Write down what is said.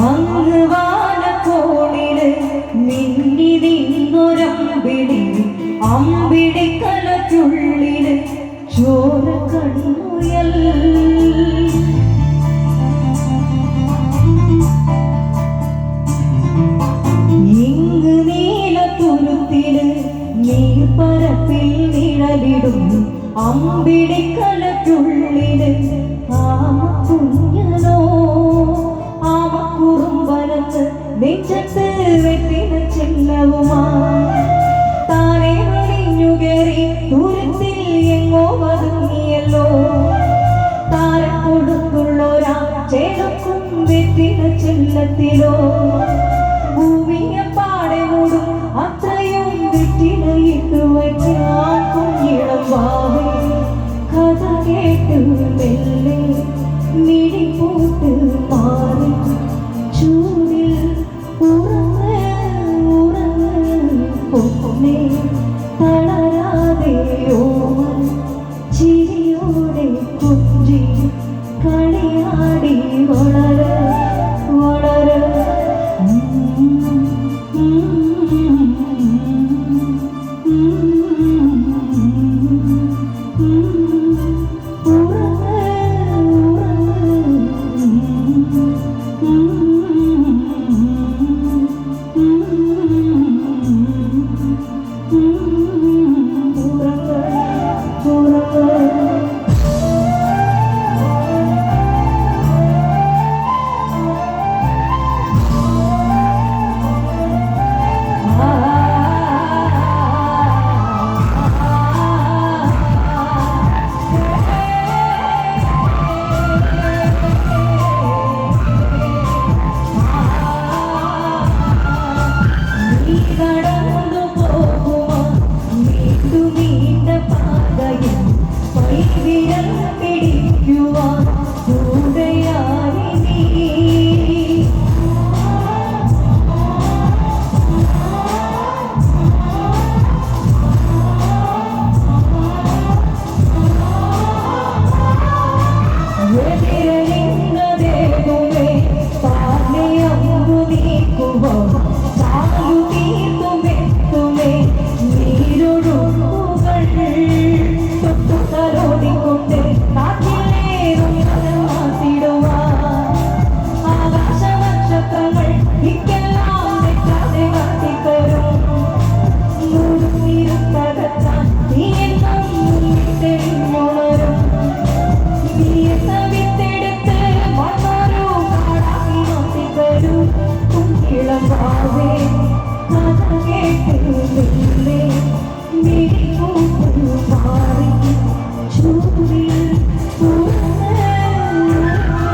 അങ്ങ് വാനക്കോണിൽ മിന്നി നിന്നൊരമ്പിടി അമ്പിടിക്കലറ്റുള്ളിൽ ചോര കണ്ണുയൽ അമ്പിടിക്കലറ്റുള്ളിൽ ആമ കുഞ്ഞനോ ആമ കുറുമ്പനത്ത് നെഞ്ചത്ത് വെട്ടിന ചെല്ലവുമാ. താനെ വെളിഞ്ഞു കയറി തുരുത്തിൽ എങ്ങോ പതുങ്ങിയല്ലോ താരം കൊടുത്തുള്ളൊരാ ചേലക്കും വെട്ടിന ചെല്ലത്തിലോ. ഭൂമിയെ പാടെ മൂടും പൊന്നെ തളരാതെ ഓമൻ ചിരിയോടെ കുഞ്ചി കളിയാടി വളര വളര. നീ you are. Oh.